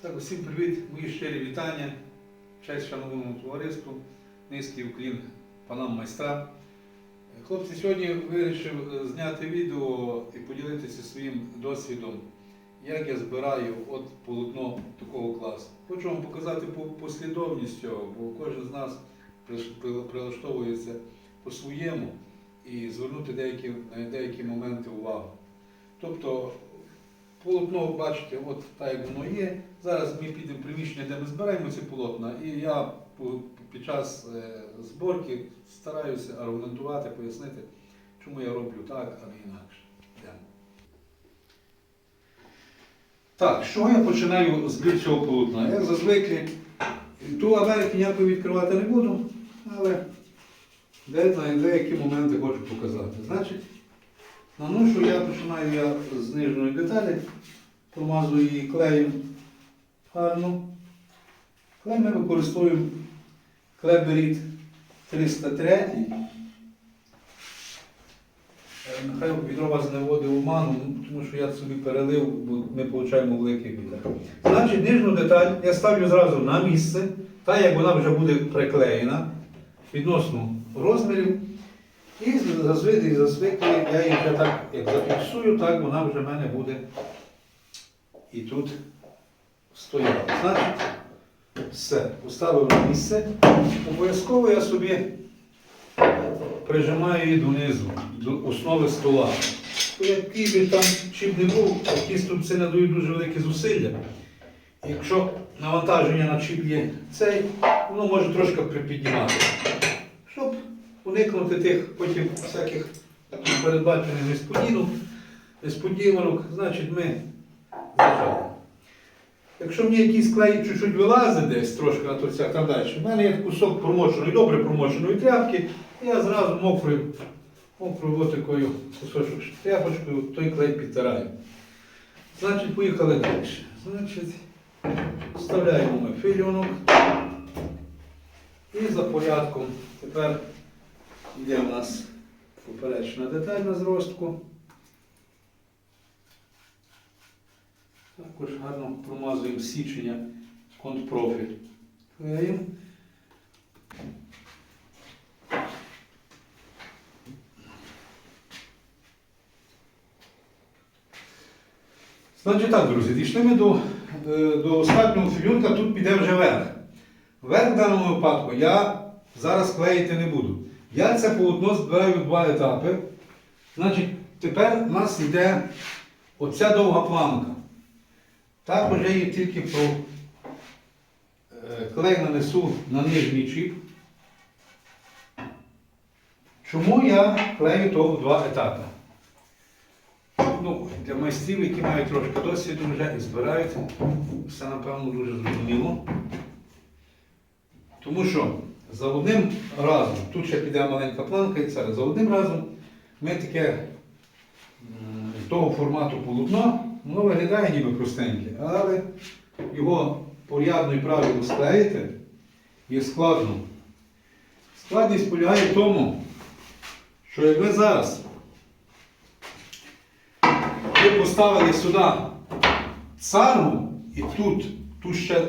Так, усім привіт, мої щирі вітання. Честь шановному товариству, низький уклін панам майстра. Хлопці, сьогодні вирішив е, зняти відео і поділитися своїм досвідом, як я збираю от полотно такого класу. Хочу вам показати послідовність цього, бо кожен з нас прилаштовується по-своєму і звернути деякі, на деякі моменти увагу. Тобто полотно, бачите, от так воно є. Зараз ми підемо в приміщення, де ми збираємо ці полотна, і я під час е, зборки стараюся аргументувати, пояснити, чому я роблю так, а не інакше. Так, з чого я починаю збір цього полотна? Як зазвичай, ту Америки ніякої відкривати не буду, але деякі моменти хочу показати. Значить, наношу я починаю я з нижньої деталі, промазую її клеєм гарно. Клей ми використовуємо клеберіт 303. Е, Нехай відро вас не вводить в оману, ну, тому що я собі перелив, бо ми отримуємо великий вітер. Значить, нижню деталь я ставлю зразу на місце, так як вона вже буде приклеєна відносно розмірів. І зазвичай зазвичай я її вже так, зафіксую, так вона вже в мене буде і тут стояла. Значить, все, поставив на місце. Обов'язково я собі прижимаю її донизу, до основи стола. Який би там чим не був, такі ступці надають дуже великі зусилля. Якщо навантаження на чіп є цей, воно може трошки припіднімати. Уникнути тих потім всяких передбачених несподіванок, несподіванок, значить ми зажали. Якщо мені якийсь клей чуть-чуть вилазить десь трошки на торцях там далі, в мене є кусок промоченої, добре промоченої тряпки, і я зразу мокрою, мокрою такою кусочок тряпочкою той клей підтираю. Значить, поїхали далі. Значить, вставляємо ми фільонок. І за порядком тепер йде у нас поперечна деталь на зростку. Також гарно промазуємо січення контрпрофіль. Клеїмо. Значить так, друзі, дійшли ми до, е, до останнього філюнка, тут піде вже верх. Верх в даному випадку я зараз клеїти не буду. Я це полотно збираю два етапи. Значить, тепер у нас йде оця довга планка. Також я її тільки про е, клей нанесу на нижній чіп. Чому я клею то в два етапи? Ну, для майстрів, які мають трошки досвіду вже і збирають, все напевно дуже зрозуміло. Тому що за одним разом, тут ще піде маленька планка і це, за одним разом ми таке м, того формату полотно, воно виглядає ніби простеньке, але його порядно і правильно склеїти є складно. Складність полягає в тому, що як ви зараз ви поставили сюди цару і тут, тут ще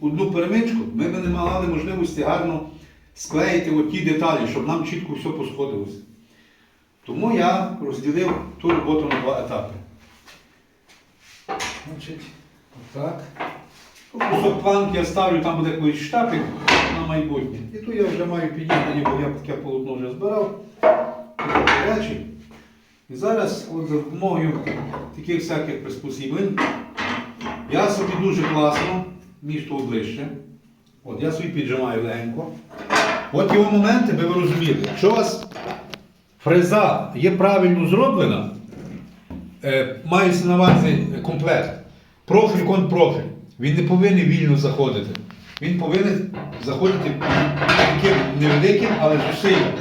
одну перемичку, ми б не мали можливості гарно склеїти от ті деталі, щоб нам чітко все посходилося. Тому я розділив ту роботу на два етапи. Значить, отак. Кусок планки я ставлю, там буде якийсь штапик на майбутнє. І тут я вже маю підібрані, бо я таке полотно вже збирав. Гарячий. І зараз от за допомогою таких всяких приспосіблень я собі дуже класно, між того ближче. От я собі піджимаю легенько. От його моменти, би ви розуміли, якщо у вас фреза є правильно зроблена, е, мається на увазі комплект, профіль контрпрофіль, він не повинен вільно заходити. Він повинен заходити таким невеликим, але зусиллям.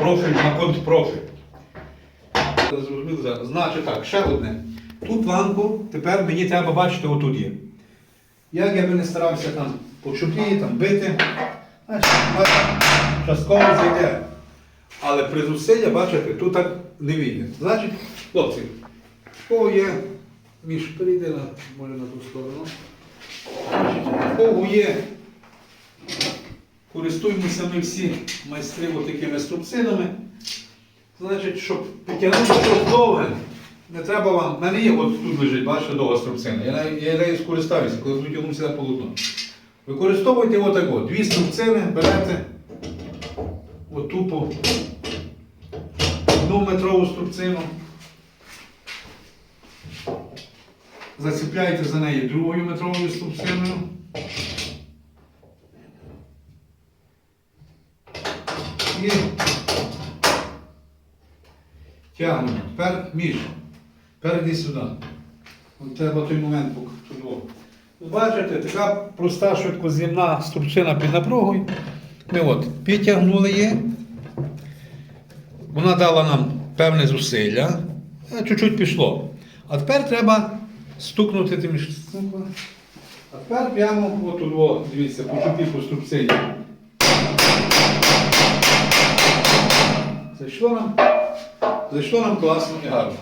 Профіль на контрпрофіль. Значить так, ще одне. Ту планку тепер мені треба бачити отут є. Як я би не старався там по чуплі, там бити, частково зайде. Але при зусилля, бачите, тут так не вийде. Значить, хлопці, кого є між перейди на, може на ту сторону. Богу є. Користуємося ми всі майстри такими струбцинами. Значить, щоб підтягнути щось довге, не треба вам. В мене є, от тут лежить, бачите, довга струбцина. Я, нею- я нею коли буду тягнутися на полотно. Використовуйте отак от. Дві струбцини, берете от тупо одну метрову струбцину. Заціпляйте за неї другою метровою струбциною. І тягнемо. Тепер між. Тепер іди сюди. От треба той момент поки тут. Бачите, така проста швидкоз'ємна струбцина під напругою. Ми от підтягнули її. Вона дала нам певне зусилля. Е, Чуть-чуть пішло. А тепер треба стукнути тим. А тепер прямо от тут, о, дивіться, по чупі по струбцині. Зайшло нам, зайшло нам класно і гарно.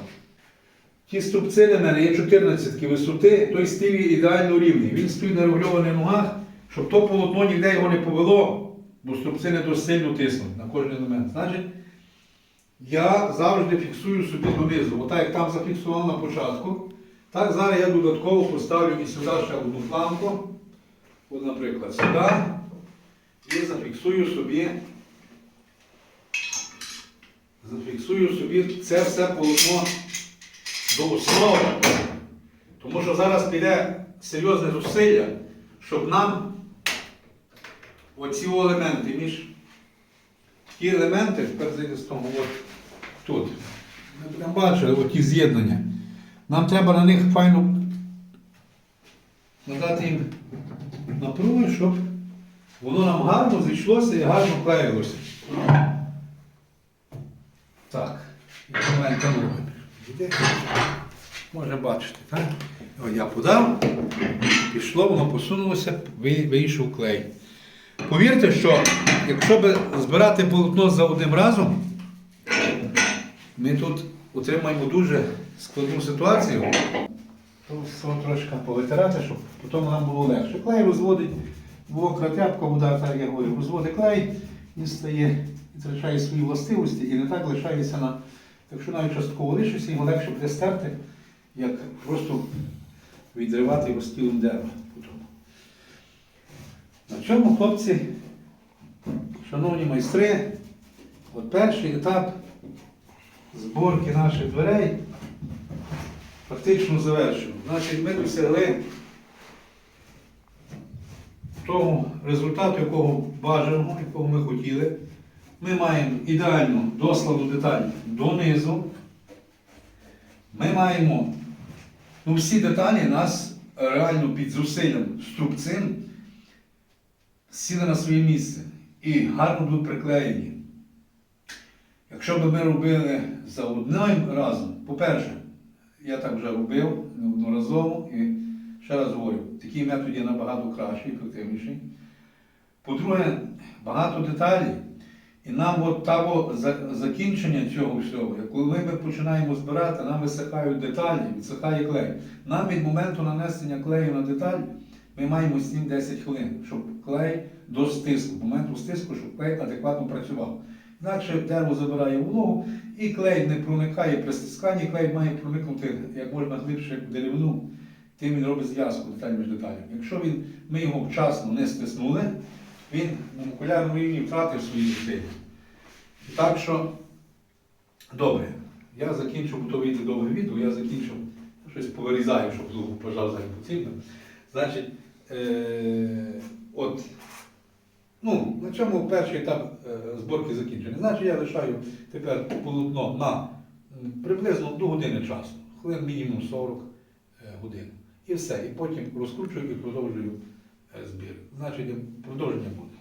Ті в мене є 14 висоти, той стиль ідеально рівний. Він стоїть на регульованих ногах, щоб то полотно ніде його не повело, бо струбцини досить сильно тиснуть на кожен елемент. Значить, я завжди фіксую собі донизу. Отак як там зафіксував на початку, так зараз я додатково поставлю і сюди ще одну планку. От, наприклад, сюди. І зафіксую собі. Зафіксую собі це все полотно до основи. Тому що зараз піде серйозне зусилля, щоб нам оці елементи між ті елементи, тепер зайде от тут. Ми будемо бачили оті з'єднання. Нам треба на них файно надати їм напруги, щоб воно нам гарно зійшлося і гарно клеїлося. Так, і маленька нога. Іде. Можна бачити, так? О, я подав, пішло, воно посунулося, вийшов клей. Повірте, що якщо би збирати полотно за одним разом, ми тут отримаємо дуже складну ситуацію. Все трошки повитирати, щоб потім нам було легше. Клей розводить, волокна тряпка, вода, так я говорю, розводить клей, він стає, втрачає свої властивості і не так лишається на. Якщо навіть частково лишиться, його легше буде стерти, як просто відривати його стілом дерева. На чому, хлопці, шановні майстри, от перший етап зборки наших дверей фактично завершено. Значить, ми досягли того результату, якого бажаного, якого ми хотіли. Ми маємо ідеальну доскладу деталь донизу. Ми маємо ну, всі деталі нас реально під зусиллям струбцин сіли на своє місце і гарно будуть приклеєні. Якщо б ми робили за одним разом, по-перше, я так вже робив неодноразово і ще раз говорю, такий метод є набагато кращий, ефективніший. По-друге, багато деталей. І нам от того закінчення цього всього, коли ми починаємо збирати, нам висихають деталі, відсихає клей. Нам від моменту нанесення клею на деталь ми маємо 7-10 хвилин, щоб клей до стиску, моменту стиску, щоб клей адекватно працював. Інакше дерево забирає вологу і клей не проникає при стисканні, клей має проникнути як можна глибше в деревину, тим він робить зв'язку деталь між деталями. Якщо він, ми його вчасно не стиснули, він на молекулярному рівні втратив свої зусилля. Так що, добре, я закінчив, бо то вийде довге відео, я закінчив, щось повирізаю, щоб звук пожав за потрібно. Значить, е, от, ну, на чому перший етап е, зборки закінчений. Значить, я лишаю тепер полотно на приблизно до години часу, хвилин мінімум 40 е, годин. І все. І потім розкручую і продовжую е, збір. Значить, продовження буде.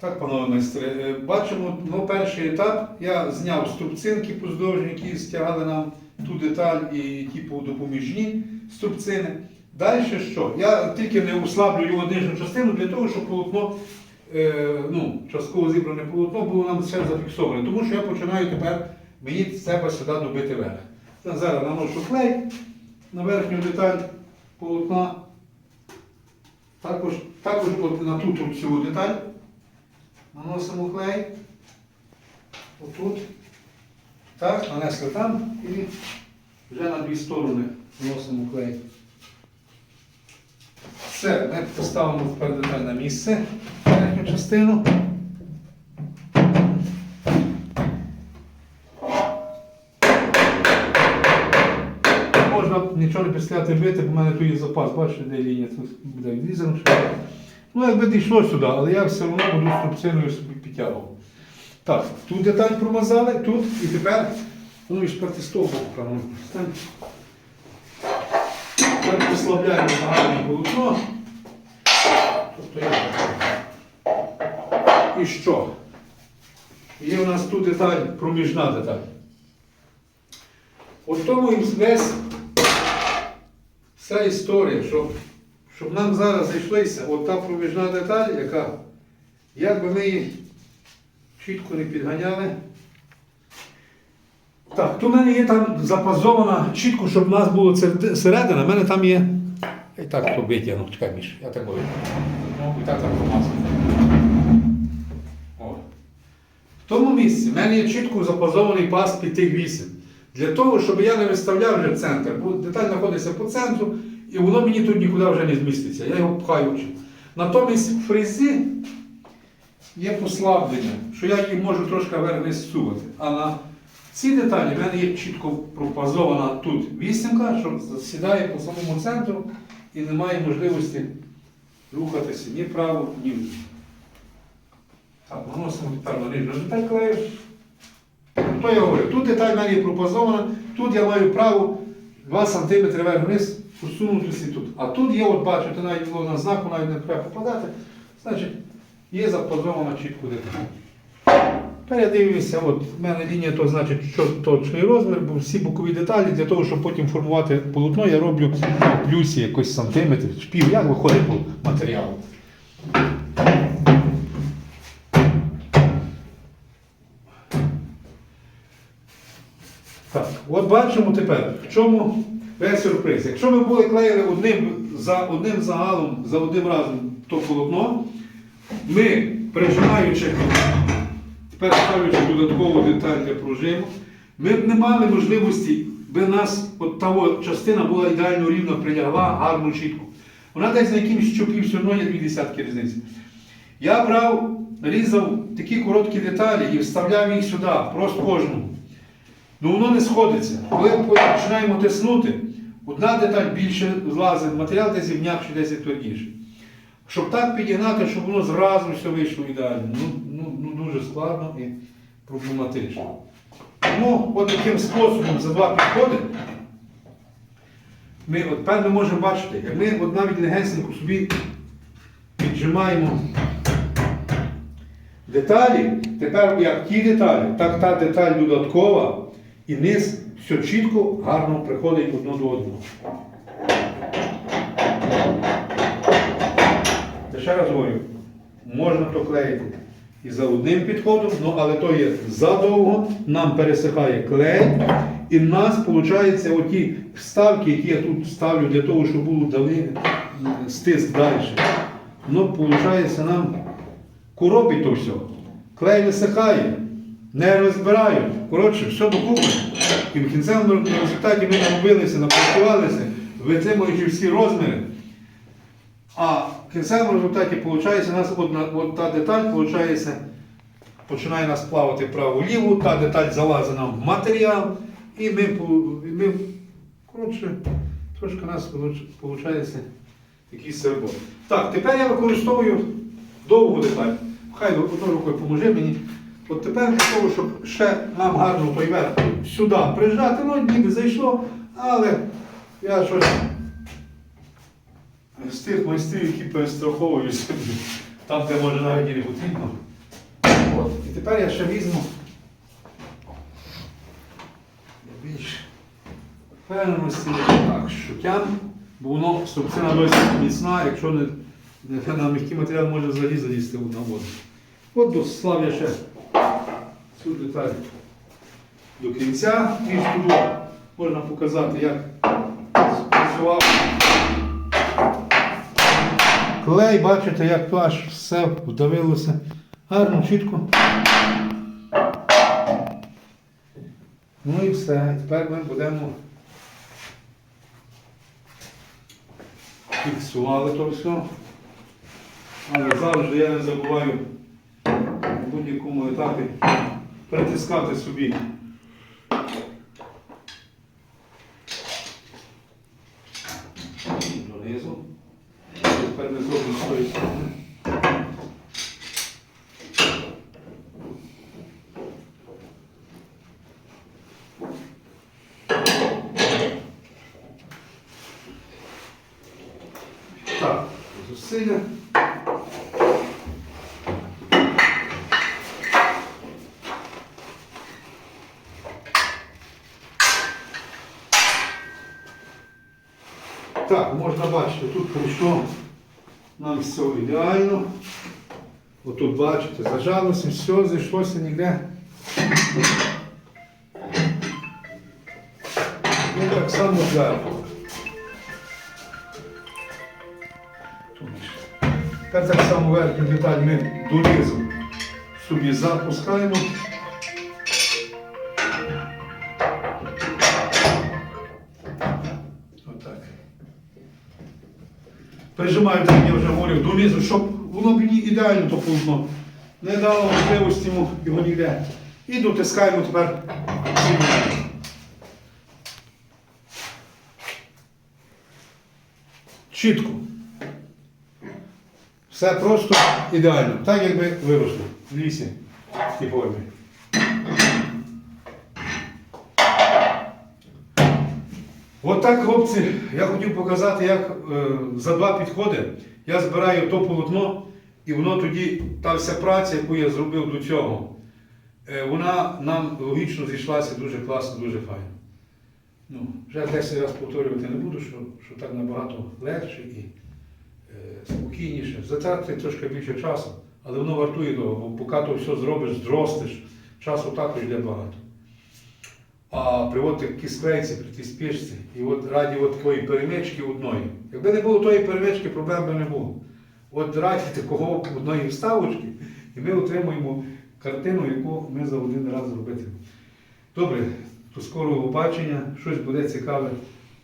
Так, панове майстри, е, бачимо, ну, перший етап. Я зняв струбцинки поздовжні, які стягали нам ту деталь і ті допоміжні струбцини. Далі що? Я тільки не услаблю його нижню частину для того, щоб полотно, е, ну, частково зібране полотно було нам все зафіксоване. Тому що я починаю тепер мені себе сюди добити верх. Я Зараз наношу клей на верхню деталь. полотна. Також, також на ту цю деталь наносимо клей. Отут. Так, нанесли там і вже на дві сторони наносимо клей. Все, ми поставимо деталь на місце, верхню частину. Можна нічого не післяти бити, бо в мене тут є запас, бачите, де лінія, тут буде відрізано. Ну, якби дійшло сюди, але я все одно буду струбциною собі підтягував. Так, тут деталь промазали, тут і тепер, ну і шперти боку, певно. Тепер послабляємо загальне полотно. Тобто я. І що? Є у нас тут деталь, проміжна деталь. От тому і весь вся історія, щоб, щоб нам зараз зайшлися, от та проміжна деталь, яка, як би ми її чітко не підганяли. Так, то в мене є там запазована чітко, щоб в нас було це середина, в мене там є. І так то витягну, чекай, Міш, я так говорю. Ну, і так так помазав. В тому місці в мене є чітко запазований пас під тих вісім. Для того, щоб я не виставляв вже центр, бо деталь знаходиться по центру, і воно мені тут нікуди вже не зміститься. Я його пхаю. Натомість в фрезі є послаблення, що я її можу трошки вверх зсувати. А на ці деталі в мене є чітко пропазована тут вісімка, що сідає по самому центру і немає можливості рухатися ні вправо, ні вліво. Так, наносимо тепер на нижню деталь клею. То я говорю, тут деталь в мене є пропазована, тут я маю право 2 см вверх вниз посунутися і тут. А тут є, от бачите, навіть було на знаку, навіть не треба попадати. Значить, є запазована чітко деталь. Тепер я дивлюся, от в мене лінія, то значить, що точний розмір, бо всі бокові деталі для того, щоб потім формувати полотно, я роблю плюсі якось сантиметр, шпів, як виходить по матеріалу. Так, от бачимо тепер, в чому весь сюрприз. Якщо ми були клеїли одним, за одним загалом, за одним разом то полотно, ми, прижимаючи, тепер ставлячи додаткову деталь для пружину, ми б не мали можливості, би нас от та частина була ідеально рівно прилягла, гарно чітко. Вона десь на якимсь щопів все одно є дві десятки різниці. Я брав, різав такі короткі деталі і вставляв їх сюди, просто кожну. Ну воно не сходиться. Коли починаємо тиснути, одна деталь більше злазить, матеріал десь м'якший, десь твердіший. Щоб так підігнати, щоб воно зразу все вийшло ідеально. Ну, ну, ну дуже складно і проблематично. Тому от таким способом за два підходи ми от ми можемо бачити, як ми от навіть легенько собі піджимаємо деталі, тепер як ті деталі, так та деталь додаткова і низ все чітко, гарно приходить одно до одного. Я ще раз говорю, можна то клеїти і за одним підходом, ну, але то є задовго, нам пересихає клей, і в нас виходить оті вставки, які я тут ставлю для того, щоб було дали стиск далі. Ну, виходить, нам коробить то все. Клей висихає, не розбирають. Коротше, все докупи. І в кінцевому результаті ми наробилися, напрацювалися, витримуючи всі розміри. А в кінцевому результаті виходить, у нас одна, от та деталь виходить, починає нас плавати вправо-ліво, та деталь залазить нам в матеріал, і ми, ми коротше, трошки у нас виходить такий сербок. Так, тепер я використовую довгу деталь. Хай одною рукою поможи мені. От тепер для того, щоб ще нам гарно той сюди прижати, ну ніби зайшло, але я щось з тих майстрів, які перестраховують собі, там, де може навіть і не потрібно. От. І тепер я ще візьму більш впевненості так, шутям, бо воно струбцина досить міцна, якщо не, на м'який матеріал може взагалі залізти на воду. От до слав я ще цю деталь до кінця і туди можна показати, як спрацював клей, бачите, як аж все вдавилося. Гарно, чітко. Ну і все. Тепер ми будемо фіксували то все. Але завжди я не забуваю на будь-якому етапі притискати собі. Донизу. Тепер ми зробимо з. Так, зусилля. Так, можна бачити, тут пройшло нам все ідеально. Отут бачите, зажалося, все, зійшлося ніде. Ну так само зверху. Так само верхню деталь ми донизу собі запускаємо. Прижимаю, так я вже говорив, донизу, щоб воно мені ідеально то полотно. Не дало можливості йому його ніде. І дотискаємо тепер. Чітко. Все просто ідеально. Так якби виросло в лісі тій формі. От так, хлопці, я хотів показати, як е, за два підходи я збираю то полотно, і воно тоді, та вся праця, яку я зробив до цього, е, вона нам логічно зійшлася дуже класно, дуже файно. Ну, вже 10 разів повторювати не буду, що, що так набагато легше і е, спокійніше. Затратити трошки більше часу, але воно вартує того, бо поки то все зробиш, зростиш, часу також йде багато. А при от такій склейці, при тій і от раді от такої перемички одної. Якби не було тої перемички, проблем би не було. От раді такого одної вставочки, і ми отримуємо картину, яку ми за один раз зробити. Добре, до скорого побачення, щось буде цікаве,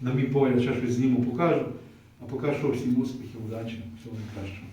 на мій погляд, ще щось зніму, покажу. А поки що всім успіхів, удачі, всього найкращого.